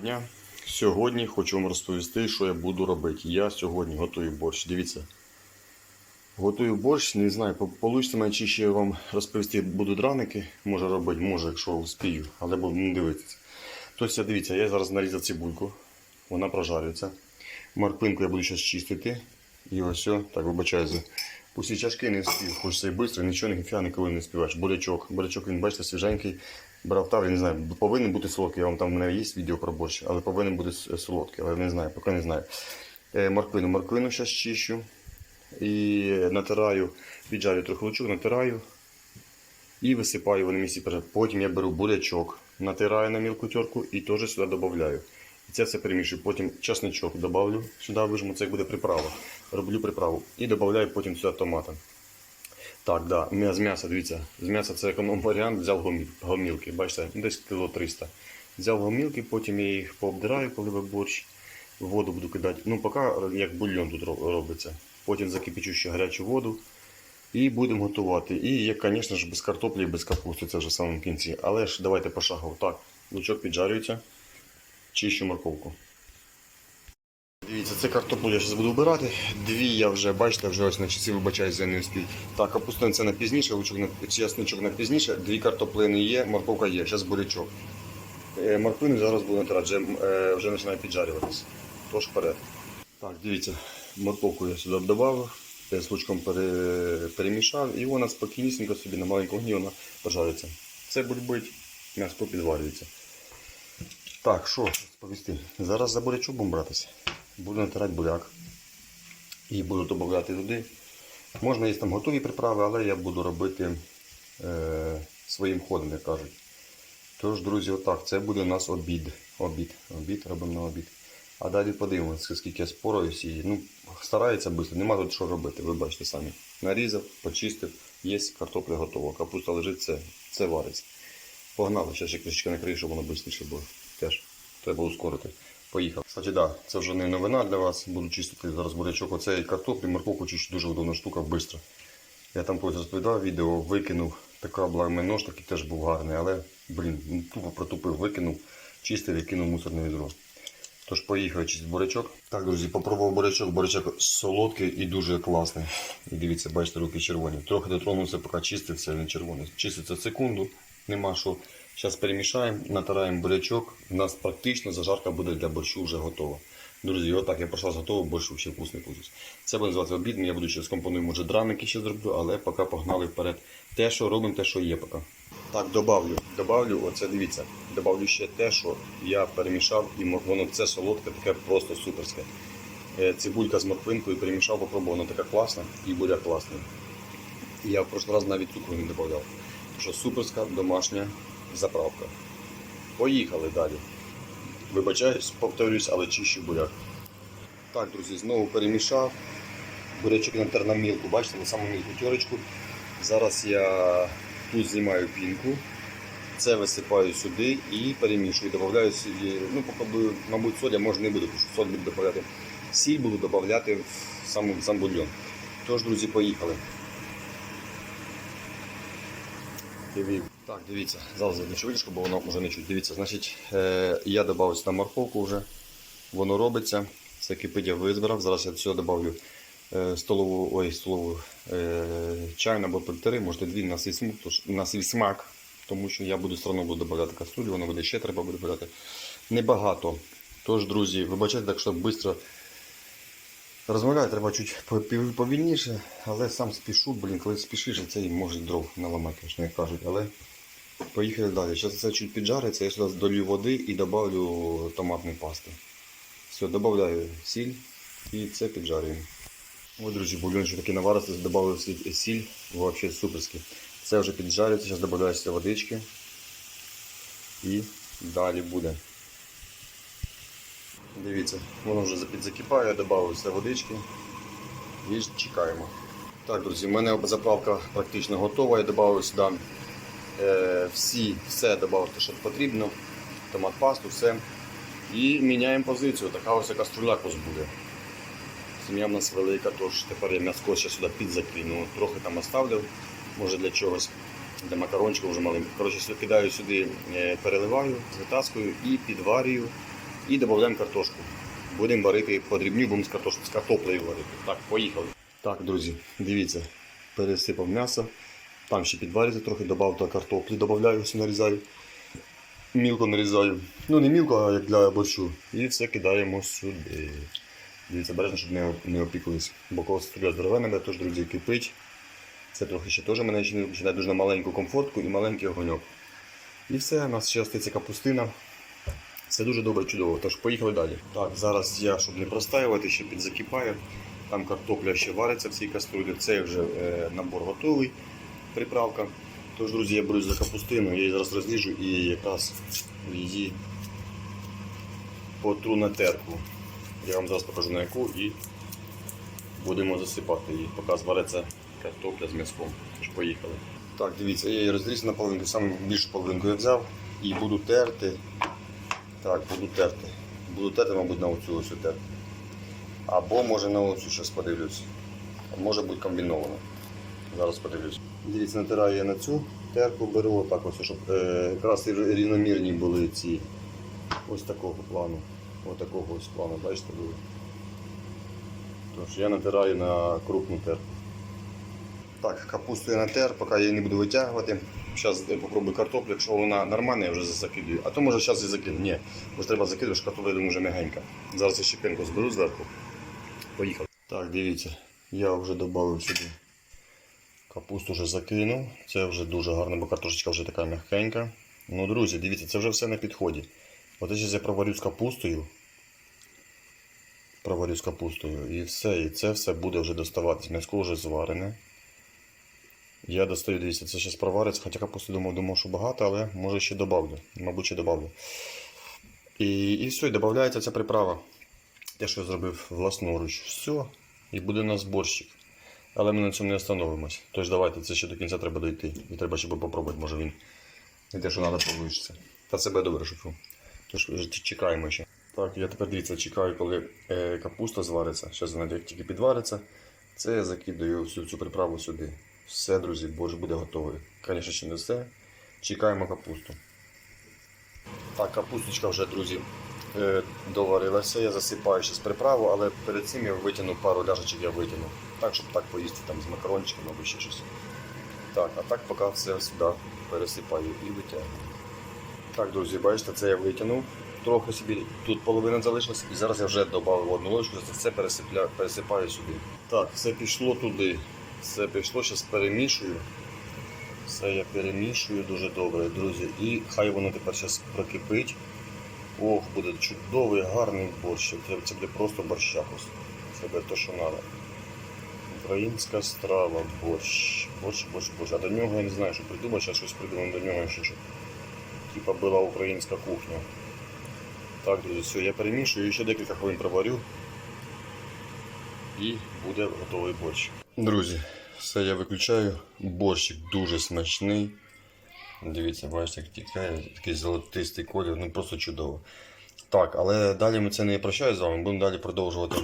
дня. Сьогодні хочу вам розповісти, що я буду робити. Я сьогодні готую борщ. Дивіться. Готую борщ, не знаю, вийде мене чи ще вам розповісти буду драники. Може робити, може, якщо успію, але не дивитися. Тобто, дивіться, я зараз нарізав цибульку, вона прожарюється. Морквинку я буду зараз чистити. І ось все, так вибачаю усі чашки не встиг. Хочеться і швидко, нічого ніфіга ніколи не співаєш. Бурячок. Бурячок, він, бачите, свіженький. Брав тав, я не знаю, повинен бути солодкий. Я вам там в мене є відео про борщ, але повинен бути солодкий, але не знаю, поки не знаю. Е, морквину, морквину зараз чищу. І натираю, віджарю трохи лучок, натираю і висипаю вони місці. Потім я беру бурячок, натираю на мілку терку і теж сюди додаю. І це все перемішую. Потім чесничок додавлю, сюди вижму, це як буде приправа. Роблю приправу. І додаю потім сюди томата. Так, да, з м'яса, дивіться, з м'яса це економ варіант, взяв гомілки, бачите, ну, десь кіло 300. Взяв гомілки, потім я їх пообдираю, коли ви борщ, воду буду кидати. Ну, поки як бульйон тут робиться. Потім закипячу ще гарячу воду і будемо готувати. І, як, звісно ж, без картоплі і без капусти, це вже в самому кінці. Але ж давайте пошагово. Так, лучок піджарюється, чищу морковку. Дивіться, це картоплю я зараз буду вбирати. Дві я вже, бачите, вже ось на часі вибачаюсь, я не успів. Так, капустин це на пізніше, лучок на чесничок на пізніше. Дві картоплини є, морковка є, зараз бурячок. Е, Морквину зараз буду натирати, вже, е, вже починає піджарюватися. Тож вперед. Так, дивіться, морковку я сюди додав, з лучком пере, перемішав і вона спокійнісінько собі на маленькому вогні вона пожариться. Це бульбить, м'ясо підварюється. Так, що сповісти? Зараз за бурячок будемо братися. Буду натирати буряк. І буду додати туди. Можна є там готові приправи, але я буду робити е, своїм ходом, як кажуть. Тож, друзі, отак, це буде у нас обід. Обід. Обід робимо на обід. А далі подивимося, скільки я спораюсь і ну, старається швидко, нема тут що робити, ви бачите самі. Нарізав, почистив, є картопля готова. Капуста лежить, це, це вариться. Погнали, ще ще кришечка накрию, щоб воно швидше було. Теж треба ускорити. Поїхав. Кстати, да, це вже не новина для вас. Буду чистити зараз бурячок. Оце і картоплю, морковку чищу дуже удобна штука, швидко. Я там колись розповідав відео, викинув. Така була в мене нож, такий теж був гарний, але, блін, ну, тупо протупив, викинув, чистив і кинув мусорне відро. Тож поїхав чистити бурячок. Так, друзі, попробував бурячок. Бурячок солодкий і дуже класний. І дивіться, бачите, руки червоні. Трохи дотронувся, поки чистився, він червоний. Чиститься секунду, нема що. Зараз перемішаємо, натираємо бурячок. У нас практично зажарка буде для борщу вже готова. Друзі, отак я пройшла з готового, борщ ще вкусний получиться. Це буде називати обід. Я буду ще скомпоную, може драники ще зроблю, але поки погнали вперед. Те, що робимо, те, що є поки. Так, добавлю, добавлю, оце дивіться, добавлю ще те, що я перемішав, і воно це солодке, таке просто суперське. Е, Цибулька з морквинкою перемішав, попробував, вона така класна і буряк класний. Я в прошлий раз навіть цукру не додавав. Що суперська домашня заправка. Поїхали далі. Вибачаюсь, повторюсь, але чищу буряк. Так, друзі, знову перемішав. Бурячок на мілку, бачите, на саму мілку. Зараз я тут знімаю пінку. Це висипаю сюди і перемішую. Додаю сюди, ну, попробую, мабуть, соль я може не буду, тому що соль буду додавати. Сіль буду додавати в сам, сам бульйон. Тож, друзі, поїхали. Диві- Так, дивіться, зараз задничу витяжку, бо воно вже не чуть. Дивіться, значить, е, я додав сюди морковку вже. Воно робиться. Це кипить я визбирав. Зараз я сюди додавлю е, столову, ой, столову е, чайну або півтори, можете дві на свій смак, тож- на свій смак, тому що я буду все одно буду додавати каструлю, воно буде ще треба буде додати. Небагато. Тож, друзі, вибачайте, так що швидко розмовляю, треба чуть повільніше, але сам спішу, блін, коли спішиш, це може дров наламати, як кажуть. Але поїхали далі. Зараз це чуть піджариться, я сюди долю води і додавлю томатної пасти. Все, додаю сіль і це піджарюємо. Ось, друзі, бульончик такий наварився, додав сіль, взагалі суперський. Це вже піджарюється, зараз додаю водички. І далі буде. Дивіться, воно вже підзакипає, додав сюди водички і чекаємо. Так, друзі, в мене заправка практично готова. Я додав сюди всі, все додав, що потрібно. Томат пасту, все. І міняємо позицію. Така ось каструля кос буде. Сім'я в нас велика, тож тепер я м'яско ще сюди підзакину. Трохи там оставлю, може для чогось, для макарончика вже маленького. Коротше, кидаю сюди, е, переливаю, витаскую і підварюю І додаємо картошку. Будемо варити подрібню, будемо з картоплею варити. Так, поїхали. Так, друзі, дивіться, пересипав м'ясо. Там ще підварити трохи, додав картоплі, додаю, все нарізаю. Мілко нарізаю. Ну не мілко, а як для борщу. І все кидаємо сюди. Дивіться, бережно, щоб не, не опікувались. Бо коли стріляє здорове небе, теж, друзі, кипить. Це трохи ще теж мене починає дуже маленьку комфортку і маленький огоньок. І все, у нас ще остається капустина. Все дуже добре, чудово. Тож поїхали далі. Так, зараз я, щоб не простаювати, ще підзакипаю. Там картопля ще вариться в цій каструлі. Це вже е, набор готовий, приправка. Тож, друзі, я беру за капустину, я її зараз розріжу і якраз її потру на терку. Я вам зараз покажу на яку і будемо засипати її, поки звариться картопля з м'язком. Тож поїхали. Так, дивіться, я її розрізав на половинку, саме більшу половинку я взяв і буду терти. Так, буду терти. Буду терти, мабуть, на оцю ось терти. Або може на оцю зараз подивлюсь. Може бути комбіновано. Зараз подивлюсь. Дивіться, натираю я на цю терку, беру отак ось, щоб е, якраз рівномірні були ці ось такого плану. Ось такого ось плану, бачите, були. Тож я натираю на крупну терку. Так, капусту я натер, поки я її не буду витягувати. Зараз я попробую картоплю, якщо вона нормальна, я вже закидую. А то може зараз і закину. Ні, може треба закидувати, що картопля я думаю, вже м'ягенька. Зараз я щепинку зберу зверху. Поїхали. Так, дивіться, я вже додав сюди. Капусту вже закинув. Це вже дуже гарно, бо картошечка вже така м'ягенька. Ну, друзі, дивіться, це вже все на підході. От зараз я проварю з капустою. Проварю з капустою і все. І це все буде вже доставатись. М'яско вже зварене. Я достаю, дивіться, це зараз провариться, хоча капусти думав, думав, що багато, але може ще добавлю. Мабуть, ще добавлю. І, і все, і додається ця приправа. Те, що я зробив власноруч. Все. І буде у нас борщик. Але ми на цьому не остановимось. Тож давайте, це ще до кінця треба дойти. І треба ще попробувати, може він не те, що треба получиться. Та це буде добре шуфу. Тож чекаємо ще. Так, я тепер дивіться, чекаю, коли е, капуста звариться. Зараз вона тільки підвариться. Це я закидаю всю цю приправу сюди. Все, друзі, борщ буде готовий. Звісно, ще не все. Чекаємо капусту. Так, капусточка вже, друзі, е, доварилася. Я засипаю ще приправу, але перед цим я витягну пару ляжечок, я витягну. Так, щоб так поїсти там з макарончиком або ще щось. Так, а так поки все сюди пересипаю і витягну. Так, друзі, бачите, це я витягнув. Трохи собі тут половина залишилась, і зараз я вже додав одну ложку, це все пересипаю сюди. Так, все пішло туди. Все пішло, зараз перемішую. Все я перемішую дуже добре, друзі. І хай воно тепер зараз прокипить. Ох, буде чудовий, гарний борщ. Це, буде просто борщакус. Це буде те, що треба. Українська страва, борщ. Борщ, борщ, борщ. А до нього я не знаю, що придумати, зараз щось придумаю до нього ще. Типа була українська кухня. Так, друзі, все, я перемішую ще декілька хвилин проварю. І буде готовий борщ. Друзі, все я виключаю. Борщик дуже смачний. Дивіться, бачите, як тікає, такий золотистий колір, ну просто чудово. Так, але далі ми це не прощаю з вами, будемо далі продовжувати.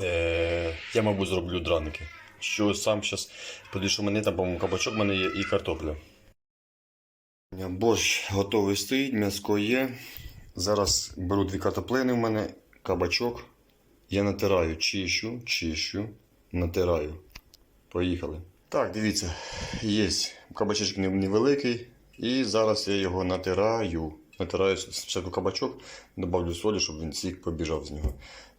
Е, я, мабуть, зроблю драники. Що сам зараз подивлюсь, мене там, по-моєму, кабачок в мене є і картопля. Борщ готовий стоїть, м'яско є. Зараз беру дві картоплини в мене, кабачок. Я натираю, чищу, чищу, натираю. Поїхали. Так, дивіться, є кабачечок невеликий. І зараз я його натираю. Натираю спочатку кабачок, добавлю солі, щоб він сік побіжав з нього.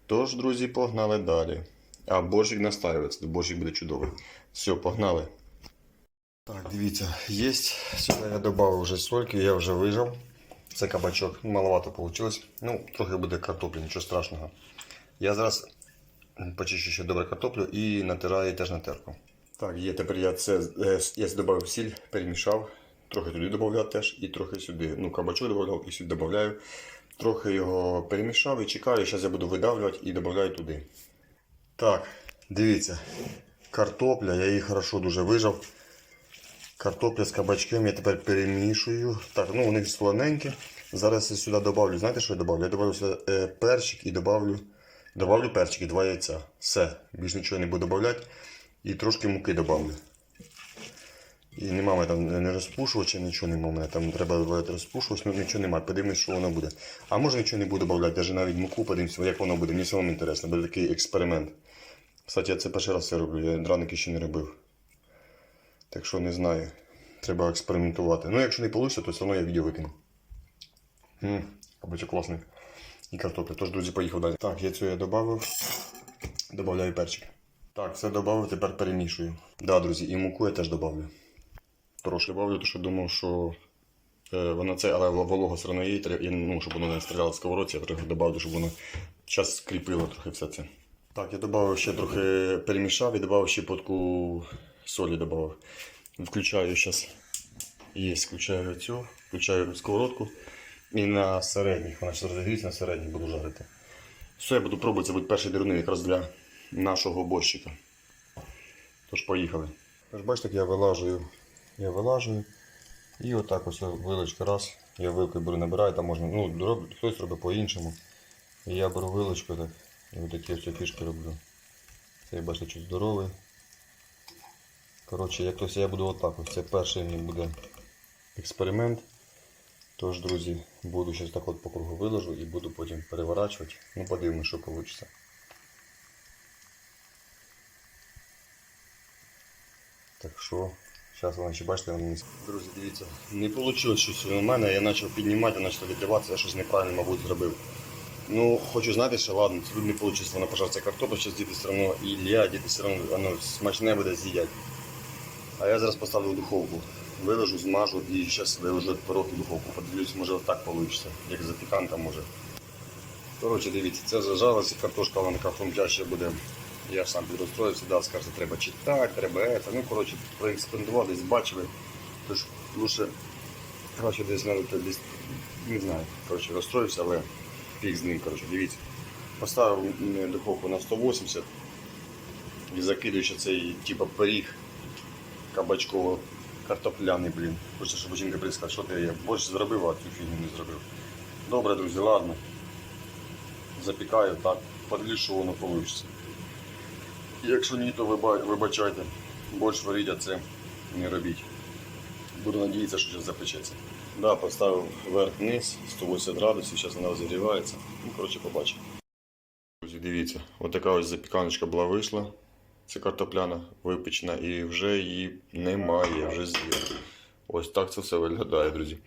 Тож, друзі, погнали далі. А борщик настаюється, борщик буде чудовий. Все, погнали. Так, дивіться, є. Сюди я додав вже сольки, я вже вижав. Це кабачок. Маловато вийшло. Ну, трохи буде картоплі, нічого страшного. Я зараз почищу ще добре картоплю і натираю теж на терку. Так, є, тепер я це е, я додав сіль, перемішав. Трохи туди додав теж і трохи сюди. Ну, кабачок додав і сюди додаю. Трохи його перемішав і чекаю. Зараз я буду видавлювати і додаю туди. Так, дивіться. Картопля, я її хорошо дуже вижав. Картопля з кабачком я тепер перемішую. Так, ну вони солоненькі. Зараз я сюди добавлю. Знаєте, що я добавлю? Я добавлю сюди е, перчик і добавлю, добавлю перчик і два яйця. Все. Більш нічого не буду додавати. І трошки муки добавлю. І нема мене там не розпушувача, нічого нема. Мене там треба додати розпушувач, ну нічого немає. Подивимось, що воно буде. А може нічого не буду додати, навіть навіть муку подивимося, як воно буде. Мені самому інтересно, буде такий експеримент. Кстати, я це перший раз це роблю, я драники ще не робив. Так що не знаю. Треба експериментувати. Ну, якщо не вийде, то все одно я відео викину. Кабачок класний. І картопля. Тож, друзі, поїхав далі. Так, яйцо я додав. Добавляю перчик. Так, все додав, тепер перемішую. Да, друзі, і муку я теж додавлю. Трошки додавлю, тому що думав, що е, вона це, але волога все одно є, і ну, щоб воно не стріляло в сковородці, я трохи додав, щоб воно час скріпило трохи все це. Так, я додав ще трохи перемішав і додав ще потку солі додав. Включаю зараз. Є, включаю цю, включаю сковородку. І на середніх, вона зараз розігріється, на середніх буду жарити. Все, я буду пробувати, це буде перший деревний якраз для нашого борщика. Тож поїхали. Тож бачите, як я вилажую. Я вилажую. І отак ось вилочка раз. Я вилкою беру, набираю, там можна, ну, роб- хтось робить по-іншому. І я беру вилочку так. І отакі ось фішки роблю. Це бачите, чуть здоровий. Коротше, як ось я буду отак. Ось це перший мій буде експеримент. Тож, друзі, буду зараз так от по кругу виложу і буду потім переворачувати. Ну, подивимось, що вийде. Так що, зараз вона ще бачите, вона не... Друзі, дивіться, не вийшло щось у мене, я почав піднімати, я почав відриватися, я щось неправильно, мабуть, зробив. Ну, хочу знати, що ладно, тут не вийшло, вона пожариться картопля, зараз діти все одно і Ілля, діти все одно воно смачне буде з'їдять. А я зараз поставлю в духовку. Виложу, змажу і зараз виложу пирог в духовку. Подивлюсь, може отак вийде, як запіканка може. Коротше, дивіться, це зажалося, картошка вона така хрумтяща буде. Я сам підрозстроївся, да, скажете, треба читати, треба це. Ну, коротше, проекспериментували, десь бачили. Тож лучше краще десь десь, не знаю, коротше, розстроївся, але фіг з ним, коротше, дивіться. Поставив духовку на 180 і закидую ще цей типу пиріг кабачково картопляний, блін. Хочеться, щоб жінка прийшла, що ти я борщ зробив, а цю фігню не зробив. Добре, друзі, ладно. Запікаю так, подивлюсь, що воно вийде. Якщо ні, то виба- вибачайте. Борщ варіть, це не робіть. Буду надіятися, що зараз запечеться. Да, поставив вверх-вниз, 180 градусів, зараз вона розігрівається. Ну, коротше, побачимо. Друзі, дивіться, отака ось запіканочка була вийшла. Це картопляна випечена і вже її немає, вже з'їла. Ось так це все виглядає, друзі.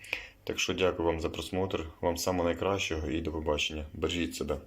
Так що дякую вам за просмотр, вам самого найкращого і до побачення. Бережіть себе.